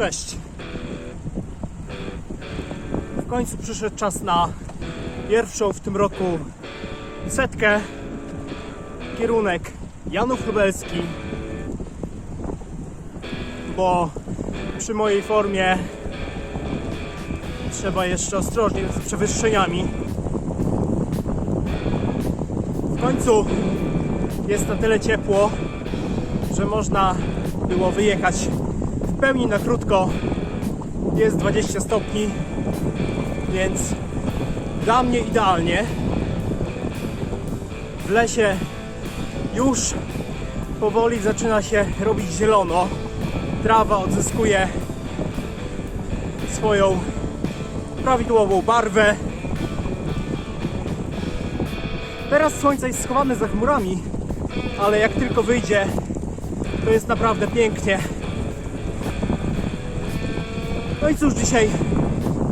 Cześć. W końcu przyszedł czas na pierwszą w tym roku setkę. Kierunek Janów Lubelski. Bo przy mojej formie trzeba jeszcze ostrożnie z przewyższeniami. W końcu jest na tyle ciepło, że można było wyjechać w pełni na krótko. Jest 20 stopni, więc dla mnie idealnie. W lesie już powoli zaczyna się robić zielono. Trawa odzyskuje swoją prawidłową barwę. Teraz słońce jest schowane za chmurami, ale jak tylko wyjdzie, to jest naprawdę pięknie. No i cóż, dzisiaj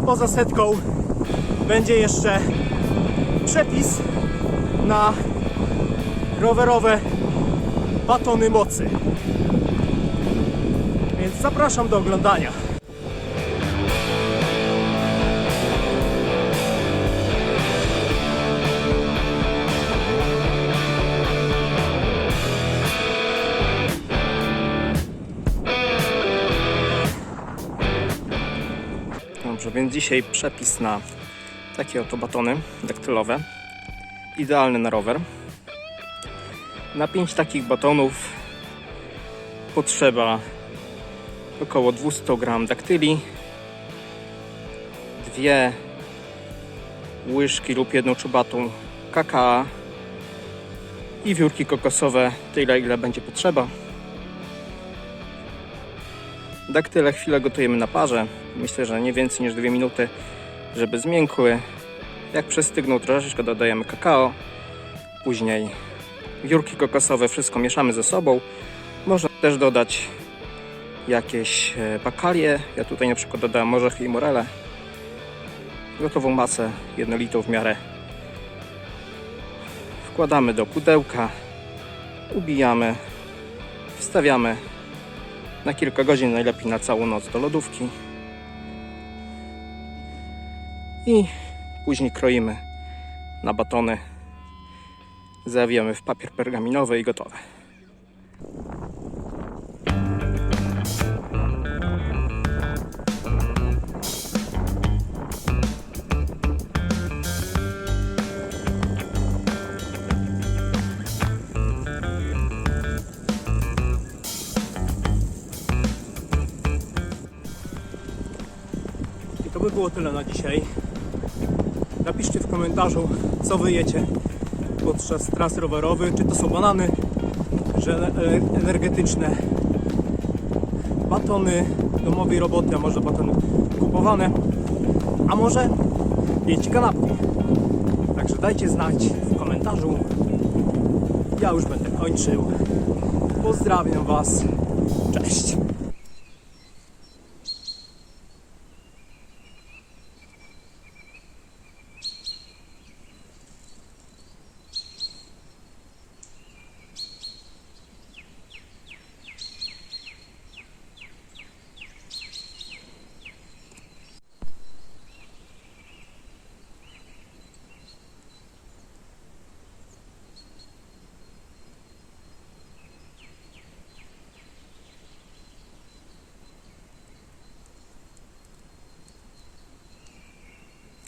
poza setką będzie jeszcze przepis na rowerowe batony mocy. Więc zapraszam do oglądania. Dobrze, więc dzisiaj przepis na takie oto batony daktylowe. Idealny na rower. Na 5 takich batonów potrzeba około 200 gram daktyli, dwie łyżki lub jedną czubatą kakao i wiórki kokosowe tyle ile będzie potrzeba. Daktyle chwilę gotujemy na parze. Myślę, że nie więcej niż 2 minuty, żeby zmiękły. Jak przestygną troszeczkę dodajemy kakao. Później wiórki kokosowe, wszystko mieszamy ze sobą. Można też dodać jakieś e, bakalie. Ja tutaj na przykład dodałem orzechy i morele. Gotową masę jednolitą w miarę. Wkładamy do pudełka, ubijamy, wstawiamy na kilka godzin, najlepiej na całą noc do lodówki. I później kroimy na batony. Zawijamy w papier pergaminowy i gotowe. To by było tyle na dzisiaj. Napiszcie w komentarzu, co wyjecie podczas tras rowerowych. Czy to są banany, że e- energetyczne, batony domowej roboty, a może batony kupowane, a może jecie kanapki. Także dajcie znać w komentarzu. Ja już będę kończył. Pozdrawiam Was. Cześć.